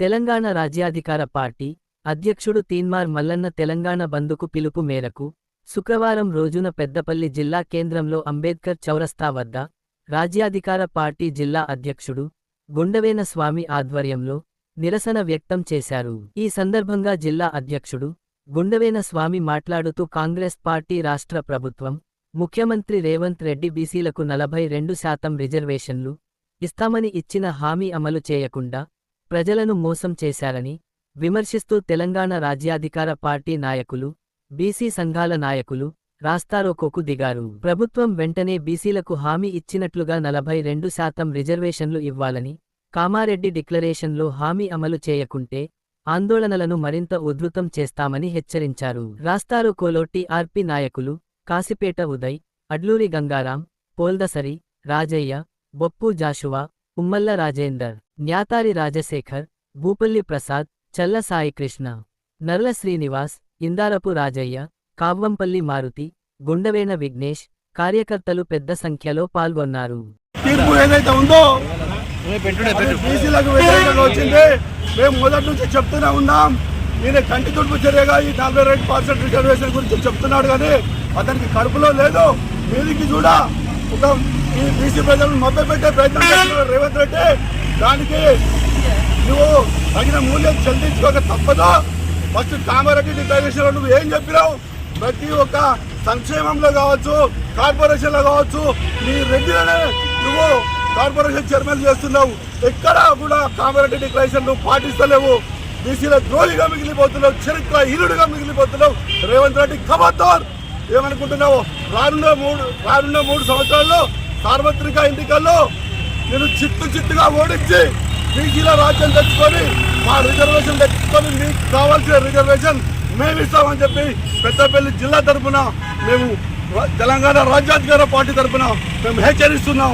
తెలంగాణ రాజ్యాధికార పార్టీ అధ్యక్షుడు తీన్మార్ మల్లన్న తెలంగాణ బందుకు పిలుపు మేరకు శుక్రవారం రోజున పెద్దపల్లి జిల్లా కేంద్రంలో అంబేద్కర్ చౌరస్తా వద్ద రాజ్యాధికార పార్టీ జిల్లా అధ్యక్షుడు గుండవేన స్వామి ఆధ్వర్యంలో నిరసన వ్యక్తం చేశారు. ఈ సందర్భంగా జిల్లా అధ్యక్షుడు గుండవేన స్వామి మాట్లాడుతూ కాంగ్రెస్ పార్టీ రాష్ట్ర ప్రభుత్వం ముఖ్యమంత్రి రేవంత్ రెడ్డి బీసీలకు నలభై రెండు శాతం రిజర్వేషన్లు ఇస్తామని ఇచ్చిన హామీ అమలు చేయకుండా ప్రజలను మోసం చేశారని విమర్శిస్తూ తెలంగాణ రాజ్యాధికార పార్టీ నాయకులు బీసీ సంఘాల నాయకులు రాస్తారోకోకు దిగారు. ప్రభుత్వం వెంటనే బీసీలకు హామీ ఇచ్చినట్లుగా నలభై రెండు శాతం రిజర్వేషన్లు ఇవ్వాలని కామారెడ్డి డిక్లరేషన్లో హామీ అమలు చేయకుంటే ఆందోళనలను మరింత ఉధృతం చేస్తామని హెచ్చరించారు. రాస్తారోకోలో టీఆర్పీ నాయకులు కాసిపేట ఉదయ్ అడ్లూరి గంగారాం పోల్దసరి రాజయ్య బొప్పు జాషువా ఉమ్మల్ల రాజేందర్ న్యాతారి రాజశేఖర్ భూపల్లి ప్రసాద్ చల్ల సాయికృష్ణ నర్ల శ్రీనివాస్ ఇందారపు రాజయ్య కావ్వంపల్లి మారుతి గుండవేన విఘ్నేష్ కార్యకర్తలు పెద్ద సంఖ్యలో పాల్గొన్నారు. తీర్పు ఏదైతే ఉందో బీసీలకు వ్యతిరేకంగా వచ్చింది. మేము మొదటి నుంచి చెప్తూనే ఉన్నాం. ఈయన కంటి తుడుపు చర్యగా ఈ నలభై రెండు పర్సెంట్ రిజర్వేషన్ గురించి చెప్తున్నాడు కానీ అతనికి కడుపులో లేదు. మీదికి చూడ. ఒక ఈ బీసీ ప్రజలను మభ్య పెట్టే ప్రయత్నం చేస్తున్నాడు రేవంత్ రెడ్డి. దానికి నువ్వు తగిన మూల్యం చెల్లించుకోక తప్పదు. ఫస్ట్ కామారెడ్డి డిక్లరేషన్లో నువ్వు ఏం చెప్పినావు? ప్రతి ఒక్క సంక్షేమంలో కావచ్చు కార్పొరేషన్లో కావచ్చు నీ రెడ్డిలోనే నువ్వు కార్పొరేషన్ చైర్మన్ చేస్తున్నావు. ఎక్కడా కూడా కామారెడ్డి డిక్లరేషన్ నువ్వు పాటిస్తలేవు. బీసీల ద్రోహిగా మిగిలిపోతున్నావు చరిత్ర హీరుడిగా మిగిలిపోతున్నావు. రేవంత్ రెడ్డి ఖబర్దార్ ఏమనుకుంటున్నావు? రానున్న మూడు రానున్న మూడు సంవత్సరాల్లో సార్వత్రిక ఎన్నికల్లో నేను చిత్తు చిత్తుగా ఓడించి బీసీల రాజ్యం తెచ్చుకొని మా రిజర్వేషన్ తెచ్చుకొని మీకు కావాల్సిన రిజర్వేషన్ మేము ఇస్తామని చెప్పి పెద్దపల్లి జిల్లా తరఫున మేము తెలంగాణ రాజ్యాధికార పార్టీ తరఫున మేము హెచ్చరిస్తున్నాం.